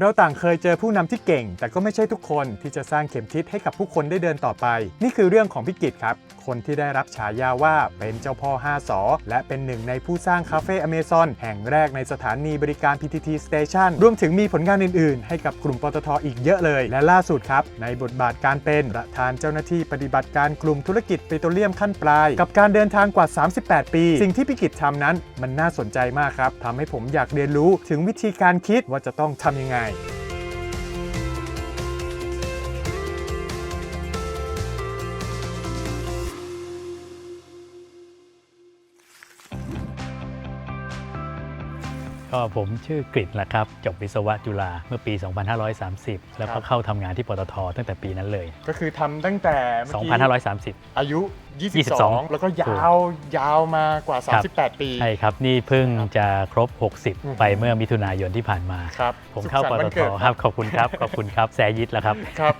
เราต่างเคยเจอผู้นำที่เก่ง แต่ก็ไม่ใช่ทุกคนที่จะสร้างเข็มทิศให้กับผู้คนได้เดินต่อไป นี่คือเรื่องของพิกิตครับ คนที่ได้รับฉายาว่าเป็นเจ้าพ่อ 5 สอ และเป็นหนึ่งในผู้สร้างคาเฟ่อเมซอนแห่งแรกในสถานีบริการ PTT Station รวมถึงมีผลงานอื่น ๆ ให้กับกลุ่มปตทอีกเยอะเลย และล่าสุดครับ ในบทบาทการเป็นประธานเจ้าหน้าที่ปฏิบัติการกลุ่มธุรกิจปิโตรเลียมขั้นปลาย กับการเดินทางกว่า 38 ปี สิ่งที่พิกิตทำนั้น มันน่าสนใจมากครับทำให้ผมอยากเรียนรู้ถึงวิธีการคิดว่าจะต้องทำยังไงก็ผมชื่อกฤษนะครับ จบวิศวะจุฬาเมื่อปี 2530 แล้วครัก็บเข้าทำงานที่ปตทตั้งแต่ปีนั้นเลย ก็คือทำตั้งแต่เมื่อกี้2530 อายุ 22 22 แล้วก็ยาวยาวมากว่าครับ38 ปี ใช่ครับ นี่เพิ่งครับจะครบอืม60 ไปเมื่อมิถุนายนที่ผ่านมาครับผมเข้าสุขปสันต์ตวันทเกิดครับ ขอบคุณครับ ขอบคุณครับ แซยิดแล้วครับครับ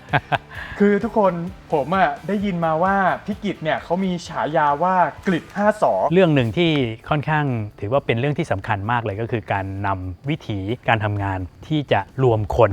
คือทุกคนผมอะได้ยินมาว่าพิกิตเนี่ยเขามีฉายาว่ากลิด5สอเรื่องหนึ่งที่ค่อนข้างถือว่าเป็นเรื่องที่สำคัญมากเลยก็คือการนำวิถีการทำงานที่จะรวมคน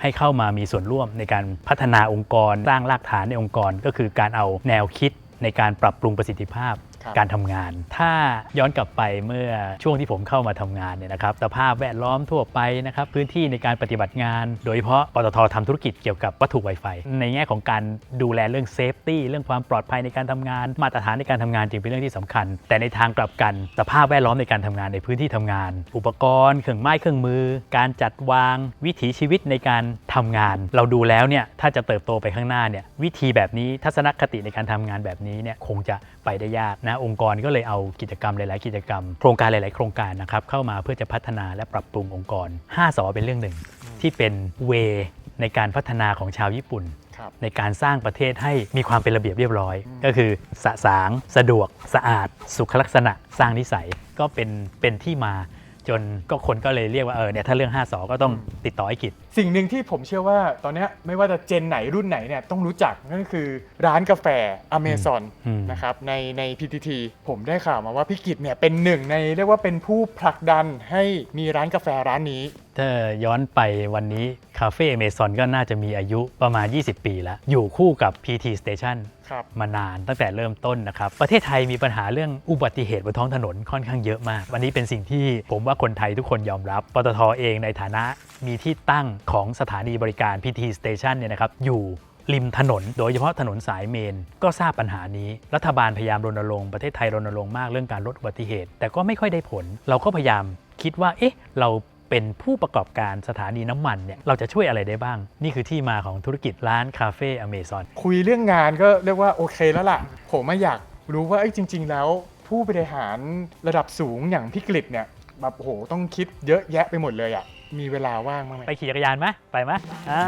ให้เข้ามามีส่วนร่วมในการพัฒนาองค์กร สร้างรากฐานในองค์กร ก็คือการเอาแนวคิด ในการปรับปรุงประสิทธิภาพ การทำงาน ถ้าย้อนกลับไปเมื่อช่วงที่ผมเข้ามาทำงานเนี่ยนะครับสภาพแวดล้อมทั่วไปนะครับพื้นที่ในการปฏิบัติงาน โดยเฉพาะปตททำธุรกิจเกี่ยวกับวัตถุ Wi-Fi ในแง่ของการดูแลเรื่องเซฟตี้เรื่องความปลอดภัยในการทำงาน มาตรฐานในการทำงานจึงเป็นเรื่องที่สำคัญ แต่ในทางกลับกัน สภาพแวดล้อมในการทำงานในพื้นที่ทำงาน อุปกรณ์เครื่องไม้เครื่องมือ การจัดวางวิถีชีวิตในการทำงาน เราดูแล้วเนี่ยถ้าจะเติบโตไปข้างหน้าเนี่ยวิธีแบบนี้ทัศนคติในการทำงานแบบนี้เนี่ยคงจะไปได้ยากนะองค์กรก็เลยเอากิจกรรมหลาย ๆ กิจกรรม โครงการหลาย ๆ โครงการนะครับเข้ามาเพื่อจะพัฒนาและปรับปรุงองค์กร 5สอเป็นเรื่องหนึ่ง ที่เป็นเวในการพัฒนาของชาวญี่ปุ่นครับในการสร้างประเทศให้มีความเป็นระเบียบเรียบร้อยอืมก็คือสะสาง สะดวก สะอาด สุขลักษณะ สร้างนิสัยก็เป็นเป็นที่มา จนก็คนก็เลยเรียกว่าเออเนี่ยถ้าเรื่อง 5สอก็ต้องติดต่อไอ้กิจ สิ่งหนึ่งที่ผมเชื่อว่าตอนเนี้ยไม่ว่าจะเจนไหนรุ่นไหนเนี่ยต้องรู้จักนั่นก็คือร้านกาแฟอเมซอนอืม นะครับในใน PTT ผมได้ข่าวมาว่าพิกิตเนี่ยเป็นหนึ่งในเรียกว่าเป็นผู้ผลักดันให้มีร้านกาแฟร้านนี้ ถ้าย้อนไปวันนี้ คาเฟ่เมซอนก็น่าจะมีอายุประมาณ 20 ปีแล้ว อยู่คู่กับ PT Station ครับมานานตั้งแต่เริ่มต้นนะครับ ประเทศไทยมีปัญหาเรื่องอุบัติเหตุบนท้องถนนค่อนข้างเยอะมาก วันนี้เป็นสิ่งที่ผมว่าคนไทยทุกคนยอมรับ ปตทเองในฐานะมีที่ตั้งของสถานีบริการ PT Station เนี่ยนะครับอยู่ริมถนน โดยเฉพาะถนนสายเมน ก็ทราบปัญหานี้ รัฐบาลพยายามรณรงค์ประเทศไทยรณรงค์มากเรื่องการลดอุบัติเหตุ แต่ก็ไม่ค่อยได้ผล เราก็พยายามคิดว่า เอ๊ะ เรา เป็นผู้ประกอบการสถานีน้ำมันเนี่ยเราจะช่วยอะไรได้บ้าง นี่คือที่มาของธุรกิจร้านคาเฟ่อเมซอนคุยเรื่องงานก็เรียกว่าโอเคแล้วล่ะ ผมไม่อยากรู้ว่าเอ้ยจริง ๆ แล้ว ผู้บริหารระดับสูงอย่างพิกฤตเนี่ยแบบโอ้โหต้องคิดเยอะแยะไปหมดเลยอะ่ะมีเวลาว่างบ้างไหมไปขี่จักรยานไหมไปไหมอ่า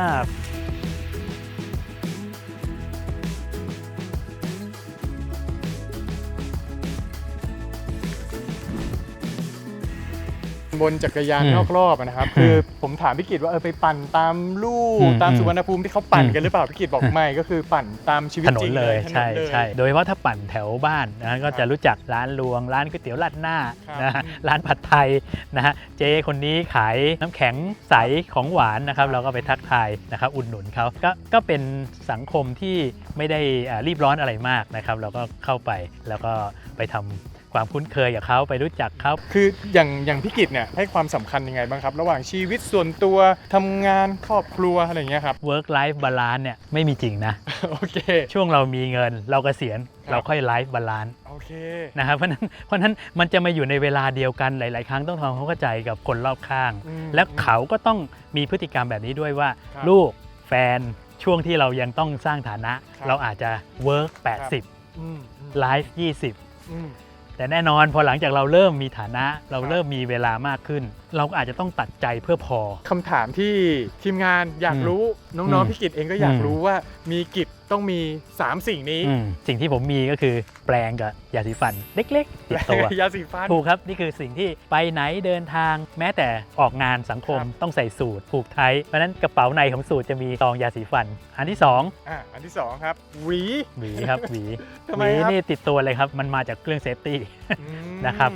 บนจักรยานอืมนอกรอบอะนะครับ คือผมถามพิกิตว่าเออไปปั่นตามลู่อืมตามอืมสุวรรณภูมิที่เขาปั่นอืมกันหรือเปล่าพิกิตบอกไม่ก็คือปั่นตามชีวิตถนจนริงเลยถนนใช่เลย ใช่โดยเฉพาะถ้าปั่นแถวบ้านนะก็ครัจะบรู้จักร้านรวง ร้านก๋วยเตี๋ยวลัดหน้าครับนะฮะร้านผัดไทยนะฮะเจ๊คนนี้ขายน้ำแข็งใสของหวานนะครับ เราก็ไปทักทายนะครับอุดหนุนเขาก็ก็เป็นสังคมที่ไม่ได้อ่ารีบร้อนอะไรมากนะครับ เราก็เข้าไปแล้วก็ไปทำ ความคุ้นเคยกับเขาไปรู้จักเขาคืออย่างอย่างพิกิตเนี่ยให้ความสำคัญยังไงบ้างครับ ระหว่างชีวิตส่วนตัวทำงานครอบครัวอะไรอย่างเงี้ยครับ work life balance เนี่ยไม่มีจริงนะโอเคช่วงเรามีเงินเราเกษียณครับเราค่อย life balance โอเคนะครับเพราะฉะนั้นเพราะฉะนั้นมันจะมาอยู่ในเวลาเดียวกันหลาย ๆ ครั้งต้องทำความเข้าใจกับคนรอบข้างอืมและเขาก็ต้องมีพฤติกรรมแบบนี้ด้วยว่าครับลูกแฟนช่วงที่เรายังต้องสร้างฐานะครับเราอาจจะ work ครับ80อืม life อืม20 แต่แน่นอนพอหลังจากเราเริ่มมีฐานะ เราเริ่มมีเวลามากขึ้นเราก็อาจจะต้องตัดใจเพื่อพอ คำถามที่ทีมงานอยากอืมรู้น้องอืมๆพิกิตเองก็อยากอืมรู้ว่ามีกิจต้องมี 3 สิ่งนี้ อืมสิ่งที่ผมมีก็คือแปลงกับยาสีฟันเล็กๆติดตัว ยาสีฟัน ถูกครับ นี่คือสิ่งที่ไปไหนเดินทาง แม้แต่ออกงานสังคมครับ ต้องใส่สูตรผูกไทยเพราะฉะนั้นกระเป๋าในของสูตรจะมีซองยาสีฟัน อันที่2อะอันที่ 2 ครับหวี หวีครับหวีทำหไมวีครับ นี่ติดตัวเลยครับ มันมาจากเครื่องเซฟตี้ อืมนะครับ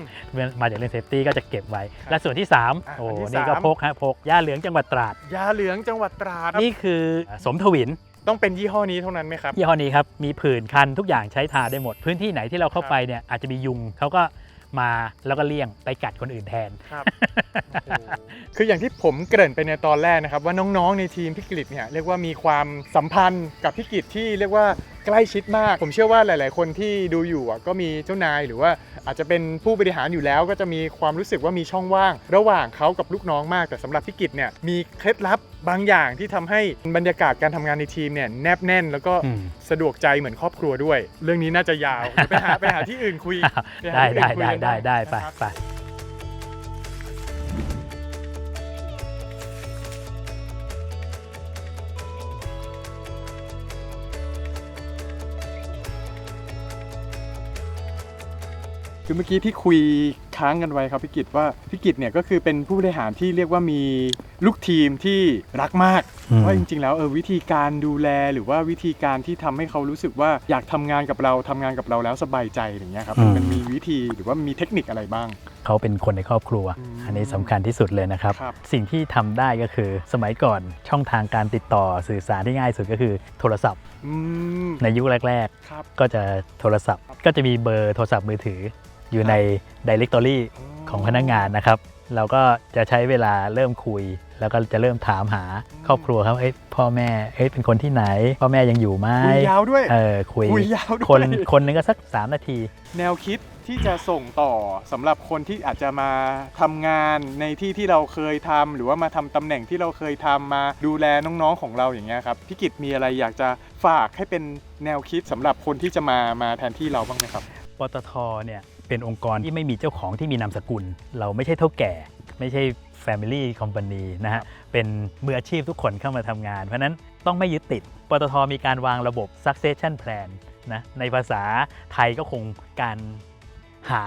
มาจากเรื่องเซฟตี้ก็จะเก็บไว้ครับและส่วนที่ามอะโอ้อันที่นี่ก็สามพกฮะพกย่าเหลืองจังหวัดตราดยาเหลืองจังหวัดตราดนี่คือสมทวินต้องเป็นยี่ห้อนี้เท่านั้นไหมครับ ยี่ห้อนี้ครับ มีผื่นคันทุกอย่างใช้ทาได้หมด พื้นที่ไหนที่เราเข้าไปเนี่ยอาจจะมียุงเขาก็มาแล้วก็เลี่ยงไปกัดคนอื่นแทนครับ คืออย่างที่ผมเกริ่นไปในตอนแรกนะครับ ว่าน้องๆในทีมพิกิจเนี่ยเรียกว่ามีความสัมพันธ์กับพิกิจที่เรียกว่าใกล้ชิดมาก ผมเชื่อว่าหลาย ๆ คนที่ดูอยู่อะก็มีเจ้านายหรือว่าอาจจะเป็นผู้บริหารอยู่แล้วก็จะมีความรู้สึกว่ามีช่องว่าง ระหว่างเขากับลูกน้องมาก แต่สำหรับพิกิจเนี่ยมีเคล็ดลับบางอย่างที่ทำให้บรรยากาศการทำงานในทีมเนี่ยแนบแน่น แล้วก็อืมสะดวกใจเหมือนครอบครัวด้วย เรื่องนี้น่าจะยาวเดี๋ยวไปหาไปหาที่อื่นคุยปหาได้ที่ได้อื่นคุยได้กันได้ได้ไปนะครับไป คือเมื่อกี้ที่คุยค้างกันไว้ครับพี่กิตว่าพี่กิตเนี่ยก็คือเป็นผู้บริหารที่เรียกว่ามีลูกทีมที่รักมากอืมว่าจริงๆ แล้วเออวิธีการดูแลหรือว่าวิธีการที่ทำให้เขารู้สึกว่าอยากทำงานกับเราทำงานกับเราแล้วสบายใจอย่างเงี้ยครับมันมีวิธีหรือว่ามีเทคนิคอะไรบ้าง เขาเป็นคนในครอบครัวอืมอันนี้สำคัญที่สุดเลยนะครับครับสิ่งที่ทำได้ก็คือสมัยก่อนช่องทางการติดต่อสื่อสารที่ง่ายสุดก็คือโทรศัพท์อืมในยุคแรกครับๆก็จะโทรศัพท์ ก็จะมีเบอร์โทรศัพท์มือถือ อยู่ใน Directory ของพนักงานนะครับ เราก็จะใช้เวลาเริ่มคุย แล้วก็จะเริ่มถามหาครอบครัวครับเอ้ยพ่อแม่เอ้ยเป็นคนที่ไหน พ่อแม่ยังอยู่ไหมคุยยาวด้วย เออคุยคุยยาวด้วย คนคนหนึงก็สัก 3 นาที แนวคิดที่จะส่งต่อสำหรับคนที่อาจจะมาทำงานในที่ที่เราเคยทำหรือว่ามาทำตำแหน่งที่เราเคยทำมาดูแลน้องๆของเราอย่างเงี้ยครับพี่กิตมีอะไรอยากจะฝากให้เป็นแนวคิดสำหรับคนที่จะมามาแทนที่เราบ้างไหมครับ ปตทเนี่ย เป็นองค์กรที่ไม่มีเจ้าของที่มีนามสกุล เราไม่ใช่เท่าแก่ ไม่ใช่ Family Company นะฮะ เป็นมืออาชีพทุกคนเข้ามาทำงาน เพราะฉะนั้นต้องไม่ยึดติด ปตทมีการวางระบบ succession plan นะในภาษาไทยก็คงการหา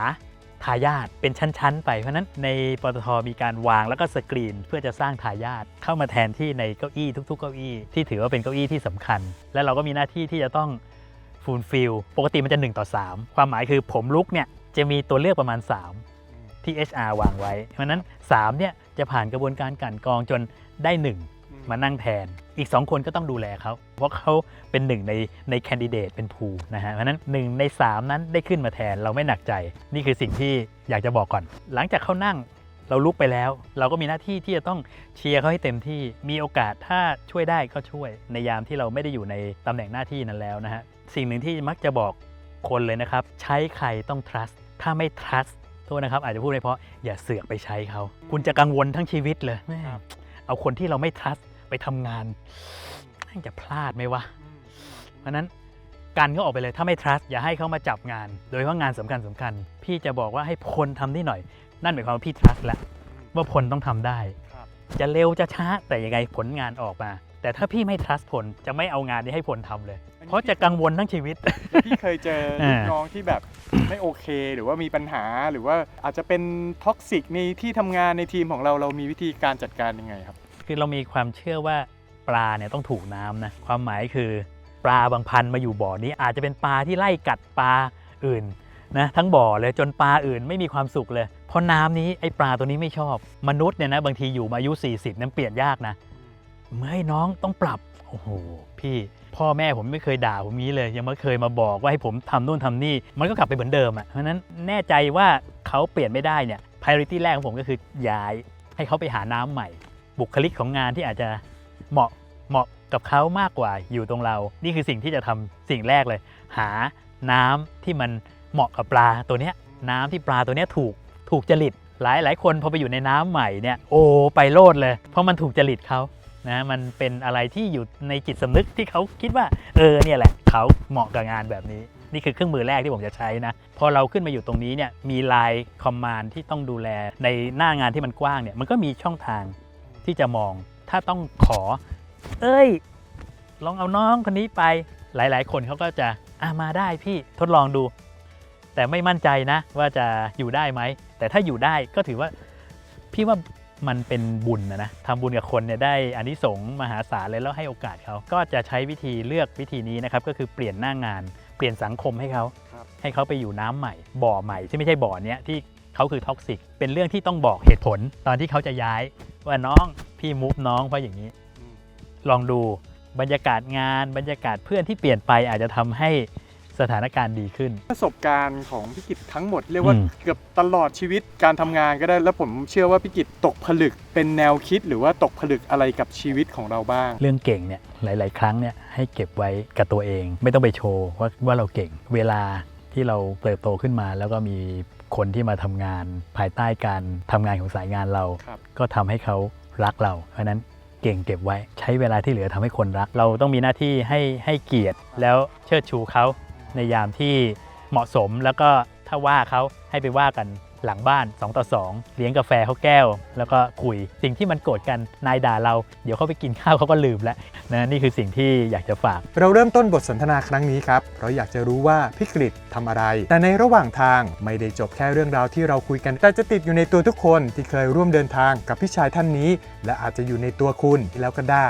ทายาทเป็นชั้น ๆ ไป เพราะฉะนั้นในปตทมีการวางแล้วก็สกรีน เพื่อจะสร้างทายาทเข้ามาแทนที่ในเก้าอี้ทุก ๆ เก้าอี้ที่ถือว่าเป็นเก้าอี้ที่สำคัญ และเราก็มีหน้าที่ที่จะต้องฟูลฟิลปกติมันจะ 1 ต่อ 3 ความหมายคือผมลุกเนี่ย จะมีตัวเลือกประมาณ 3 ที่ HR วางไว้ เพราะฉะนั้น3เนี่ยจะผ่านกระบวนการกลันกรองจนได้ 1 มานั่งแทน อีก 2 คนก็ต้องดูแลเขาเพราะเขาเป็นหนึ่งในในแคนดิเดตเป็นภูนะฮะเพราะฉะนั้น 1 ใน 3 นั้นได้ขึ้นมาแทนเราไม่หนักใจ นี่คือสิ่งที่อยากจะบอกก่อน หลังจากเขานั่งเราลุกไปแล้ว เราก็มีหน้าที่ที่จะต้องเชียร์เขาให้เต็มที่มีโอกาสถ้าช่วยได้ก็ช่วย ในยามที่เราไม่ได้อยู่ในตำแหน่งหน้าที่นั้นแล้วนะฮะสิ่งหนึ่งที่มักจะบอกคนเลยนะครับ ใช้ใครต้อง trust ถ้าไม่ trust โทษนะครับอาจจะพูดไม่เพราะอย่าเสือกไปใช้เขา คุณจะกังวลทั้งชีวิตเลยแม่ครับ เอาคนที่เราไม่ trust ไปทำงานแม่งจะพลาดไหมวะ เพราะฉะนั้นกันก็ออกไปเลยถ้าไม่ trust อย่าให้เขามาจับงาน โดยเฉพาะงานสำคัญสำคัญพี่จะบอกว่าให้พลทำนี่หน่อย นั่นหมายความว่าพี่ trust แล้วว่าพลต้องทำได้ ครับ จะเร็วจะช้าแต่ยังไงผลงานออกมา แต่ถ้าพี่ไม่ trust ผลจะไม่เอางานนี้ให้ผลทำเลย เพราะจะกังวลทั้งชีวิตแล้วพี่เคยเจอลูกอ่าน้องที่แบบ ไม่โอเค หรือว่ามีปัญหาหรือว่าอาจจะเป็นท็อกซิกในที่ทำงานในทีมของเราเรามีวิธีการจัดการยังไงครับ คือเรามีความเชื่อว่าปลาเนี่ยต้องถูกน้ำนะความหมายคือปลาบางพันมาอยู่บ่อนี้อาจจะเป็นปลาที่ไล่กัดปลาอื่นนะทั้งบ่อเลยจนปลาอื่นไม่มีความสุขเลย เพราะน้ำนี้ไอปลาตัวนี้ไม่ชอบ มนุษย์เนี่ยนะบางทีอยู่มาอายุ 40 นั้นเปลี่ยนยากนะ มื่อให้น้องต้องปรับ โอ้โห พี่ พ่อแม่ผมไม่เคยด่าผมงี้เลย ยังไม่เคยมาบอกว่าให้ผมทำนู่นทำนี่ มันก็กลับไปเหมือนเดิมอะ เพราะนั้นแน่ใจว่าเขาเปลี่ยนไม่ได้เนี่ย priority แรกของผมก็คือย้ายให้เขาไปหาน้ำใหม่ บุคลิกของงานที่อาจจะเหมาะเหมาะกับเขามากกว่าอยู่ตรงเรา นี่คือสิ่งที่จะทำสิ่งแรกเลย หาน้ำที่มันเหมาะกับปลาตัวเนี้ยน้ำที่ปลาตัวเนี้ยถูกถูกจริตหลายหลายคนพอไปอยู่ในน้ำใหม่เนี่ยโอ้ไปโลดเลย เพราะมันถูกจริตเขา นะมันเป็นอะไรที่อยู่ในจิตสำนึกที่เขาคิดว่าเออเนี่ยแหละเขาเหมาะกับงานแบบนี้ นี่คือเครื่องมือแรกที่ผมจะใช้นะ พอเราขึ้นมาอยู่ตรงนี้เนี่ยมีไลน์คอมมานที่ต้องดูแลในหน้างานที่มันกว้างเนี่ยมันก็มีช่องทางที่จะมอง ถ้าต้องขอ เอ้ย ลองเอาน้องคนนี้ไปหลาย ๆ คนเขาก็จะอะมาได้พี่ทดลองดู แต่ไม่มั่นใจนะว่าจะอยู่ได้ไหมแต่ถ้าอยู่ได้ก็ถือว่าพี่ว่า มันเป็นบุญนะนะทำบุญกับคนเนี่ยได้อานิสงส์มหาศาลเลยแล้วให้โอกาสเขาก็จะใช้วิธีเลือกวิธีนี้นะครับก็คือเปลี่ยนหน้างาน เปลี่ยนสังคมให้เขาครับให้เขาไปอยู่น้ำใหม่ บ่อใหม่ที่ไม่ใช่บ่อเนี้ยที่เขาคือท็อกซิกเป็นเรื่องที่ต้องบอกเหตุผลตอนที่เขาจะย้าย ว่าน้องพี่มูฟน้องเพราะอย่างนี้ลองดูบรรยากาศงานบรรยากาศเพื่อนที่เปลี่ยนไปอาจจะทำให้ สถานการณ์ดีขึ้น ประสบการณ์ของพี่กิตทั้งหมดเรียกว่าอืม เกือบตลอดชีวิตการทำงานก็ได้ แล้วผมเชื่อว่าพี่กิตตกผลึกเป็นแนวคิดหรือว่าตกผลึกอะไรกับชีวิตของเราบ้าง เรื่องเก่งเนี่ยหลาย ๆ ครั้งเนี่ยให้เก็บไว้กับตัวเอง ไม่ต้องไปโชว์ว่าว่าเราเก่ง เวลาที่เราเติบโตขึ้นมา แล้วก็มีคนที่มาทำงาน ภายใต้การทำงานของสายงานเรา ครับ ก็ทำให้เขารักเรา เพราะฉะนั้นเก่งเก็บไว้ใช้เวลาที่เหลือทำให้คนรัก เราต้องมีหน้าที่ให้ให้เกียรติแล้วเชิดชูเขา ในยามที่เหมาะสมแล้วก็ถ้าว่าเขาให้ไปว่ากันหลังบ้าน 2 ต่อ 2 เลี้ยงกาแฟเขาแก้ว แล้วก็คุยสิ่งที่มันโกรธกันนายด่าเรา เดี๋ยวเขาไปกินข้าวเขาก็ลืมแล้วนะนี่คือสิ่งที่อยากจะฝาก เราเริ่มต้นบทสนทนาครั้งนี้ครับเพราะอยากจะรู้ว่าพี่กฤษทำอะไร แต่ในระหว่างทางไม่ได้จบแค่เรื่องราวที่เราคุยกัน แต่จะติดอยู่ในตัวทุกคนที่เคยร่วมเดินทางกับพี่ชายท่านนี้ และอาจจะอยู่ในตัวคุณแล้วก็ได้